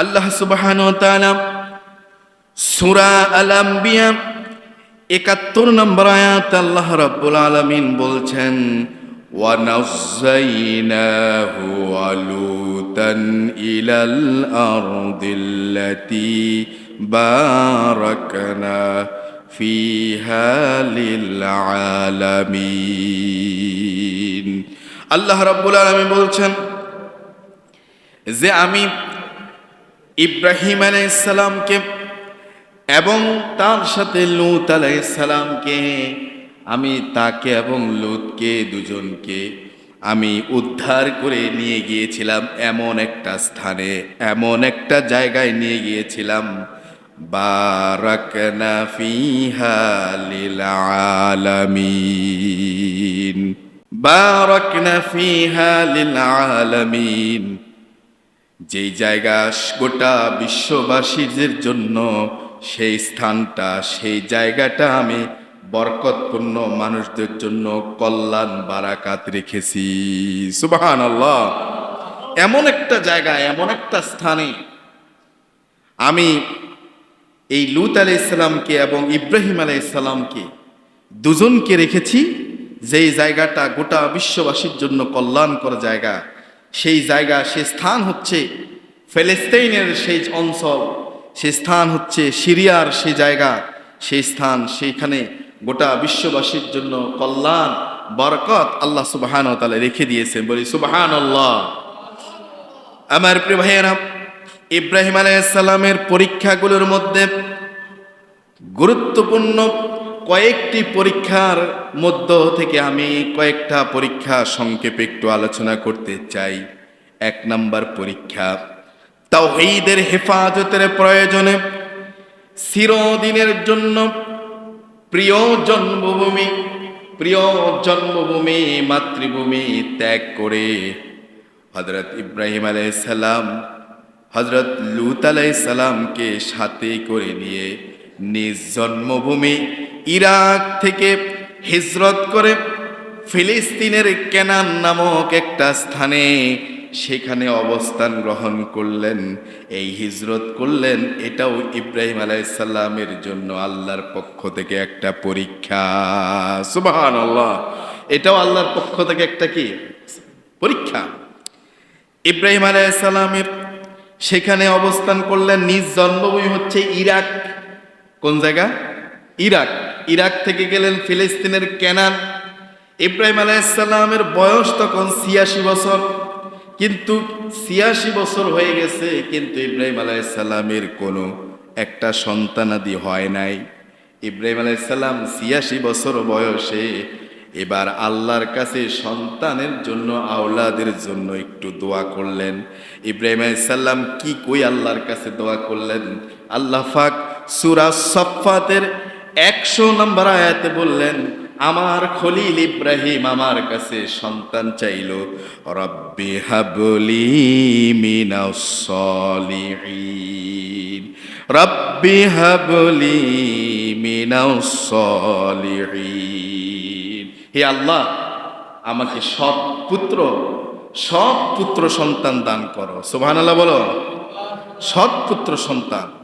আল্লাহ সুবহান সুরা আল আম্বিয়া একাত্তর নম্বর আয়াত আল্লাহ রাব্বুল আলামিন বলছেন ونزيناه ولوطا إلى الأرض التي باركنا فيها للعالمين আল্লাহ রাব্বুল আলামিন বলছেন যে আমি ইব্রাহিম আলাইসালামকে এবং তার সাথে লুত আলাইসালামকে আমি তাকে এবং লুতকে দুজনকে আমি উদ্ধার করে নিয়ে গিয়েছিলাম এমন একটা স্থানে, এমন একটা জায়গায় নিয়ে গিয়েছিলাম। বারাকনা ফিহা লিল আলামিন। ফিহা যেই জায়গা গোটা বিশ্ববাসীদের জন্য, সেই স্থানটা, সেই জায়গাটা আমি বরকতপূর্ণ মানুষদের জন্য কল্যাণ বারাকাত রেখেছি। সুবাহান আল্লাহ এমন একটা জায়গা এমন একটা স্থানে আমি এই লুত আলাই ইসলামকে এবং ইব্রাহিম আলাই ইসলামকে দুজনকে রেখেছি, যেই জায়গাটা গোটা বিশ্ববাসীর জন্য কল্যাণকর জায়গা। সেই জায়গা, সে স্থান হচ্ছে ফেলেস্তাইনের সেই অঞ্চল, সে স্থান হচ্ছে সিরিয়ার সেই জায়গা, সেই স্থান সেইখানে গোটা বিশ্ববাসীর জন্য কল্যাণ, বরকত আল্লাহ সুবাহান তালা রেখে দিয়েছেন। বলি সুবাহান আল্লাহ আমার প্রিয় ভাইয়েরা, ইব্রাহিম আলাইসাল্লামের পরীক্ষাগুলোর মধ্যে গুরুত্বপূর্ণ কয়েকটি পরীক্ষার মধ্য থেকে আমি কয়েকটা পরীক্ষা সংক্ষেপে একটু আলোচনা করতে চাই। এক নাম্বার পরীক্ষা তাও তাওহীদের হেফাজতের প্রয়োজনে চিরদিনের জন্য প্রিয় জন্মভূমি প্রিয় জন্মভূমি, মাতৃভূমি ত্যাগ করে। হজরত ইব্রাহিম আলাইসাল্লাম হজরত লুত আলাইসাল্লামকে সাথে করে নিয়ে নিজ জন্মভূমি ইরাক থেকে হিজরত করে ফিলিস্তিনের কেনান নামক একটা স্থানে সেখানে অবস্থান গ্রহণ করলেন, এই হিজরত করলেন। এটাও ইব্রাহিম আলাইসাল্লামের জন্য আল্লাহর পক্ষ থেকে একটা পরীক্ষা। সুবাহান আল্লাহ এটাও আল্লাহর পক্ষ থেকে একটা কি? পরীক্ষা। ইব্রাহিম আলাইসাল্লামের সেখানে অবস্থান করলেন। নিজ জন্মভূমি হচ্ছে ইরাক। কোন জায়গা? ইরাক। ইরাক থেকে গেলেন ফিলিস্তিনের কেনান। ইব্রাহিম আলাইসাল্লামের বয়স তখন ছিয়াশি বছর। কিন্তু ছিয়াশি বছর হয়ে গেছে, কিন্তু ইব্রাহিম আলাইসাল্লামের কোনো একটা সন্তানাদি হয় নাই। ইব্রাহিম আলাইসাল্লাম ছিয়াশি বছর বয়সে এবার আল্লাহর কাছে সন্তানের জন্য, আওলাদের জন্য একটু দোয়া করলেন। ইব্রাহিম আলাইসাল্লাম কি কই আল্লাহর কাছে দোয়া করলেন? আল্লাহ ফাক সুরা সফাতের একশো নম্বর আয়াতে বললেন, আমার খলিল ইব্রাহিম আমার কাছে সন্তান চাইল। রব্বি হাবলি মিনাস সলিহিন। রব্বি হাবলি মিনাস সলিহিন। হে আল্লাহ, আমাকে সৎ পুত্র সৎ পুত্র সন্তান দান করো। সুবহানাল্লাহ বলো। সৎ পুত্র সন্তান।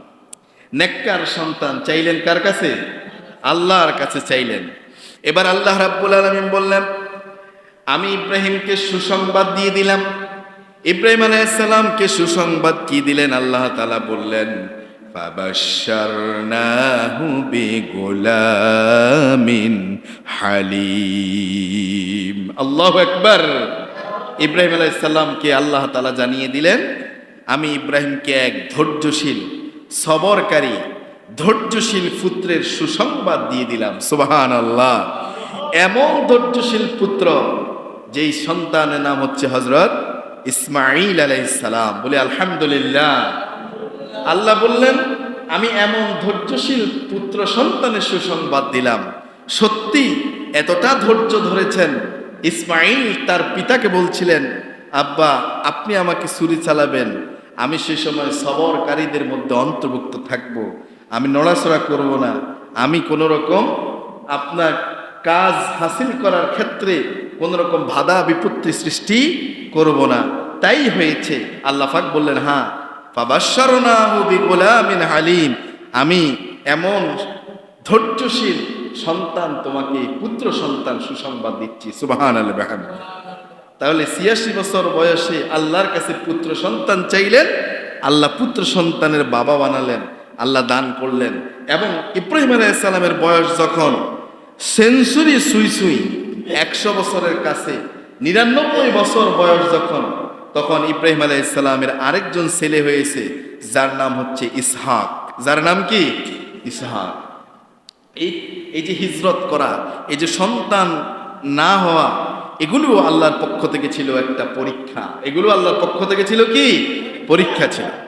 নেককার সন্তান চাইলেন কার কাছে? আল্লাহর কাছে চাইলেন। এবার আল্লাহ রাব্বুল আলমিন বললেন, আমি ইব্রাহিমকে সুসংবাদ দিয়ে দিলাম। ইব্রাহিম আলাইসাল্লামকে সুসংবাদ কি দিলেন? আল্লাহ তালা বললেন হালিম। আল্লাহু আকবার। ইব্রাহিম আলাইসাল্লামকে আল্লাহ তালা জানিয়ে দিলেন, আমি ইব্রাহিমকে এক ধৈর্যশীল সবরকারী, ধৈর্যশীল পুত্রের সুসংবাদ দিয়ে দিলাম সুবাহান আল্লাহ এমন ধৈর্যশীল পুত্র, যেই সন্তানের নাম হচ্ছে হজরত ইসমাইল আলাইসালাম বলে, আলহামদুলিল্লাহ। আল্লাহ বললেন, আমি এমন ধৈর্যশীল পুত্র সন্তানের সুসংবাদ দিলাম। সত্যি, এতটা ধৈর্য ধরেছেন। ইসমাইল তার পিতাকে বলছিলেন, আব্বা, আপনি আমাকে ছুরি চালাবেন। আমি সে সময় সবরকারীদের মধ্যে অন্তর্ভুক্ত থাকব। আমি নড়াচড়া করব না। আমি কোনো রকম আপনার কাজ হাসিল করার ক্ষেত্রে কোনো রকম বাধা বিপত্তি সৃষ্টি করব না। তাই হয়েছে, আল্লাহ পাক বললেন হ্যাঁ হালিম আমি এমন ধৈর্যশীল সন্তান, তোমাকে পুত্র সন্তান সুসংবাদ দিচ্ছি। সুবহানাল্লাহ বিহামদিহি তাহলে ছিয়াশি বছর বয়সে আল্লাহর কাছে পুত্র সন্তান চাইলেন, আল্লাহ পুত্র সন্তানের বাবা বানালেন, আল্লাহ দান করলেন। এবং ইব্রাহিম আলাইসালামের বয়স যখন সেঞ্চুরি সুই সুই, একশো বছরের কাছে, নিরানব্বই বছর বয়স যখন, তখন ইব্রাহিম আলাইসালামের আরেকজন ছেলে হয়েছে, যার নাম হচ্ছে ইসহাক। যার নাম কি? ইসহাক। এই এই যে হিজরত করা, এই যে সন্তান না হওয়া এগুলো আল্লাহর পক্ষ থেকে ছিল একটা পরীক্ষা। এগুলো আল্লাহর পক্ষ থেকে ছিল কি? পরীক্ষা ছিল।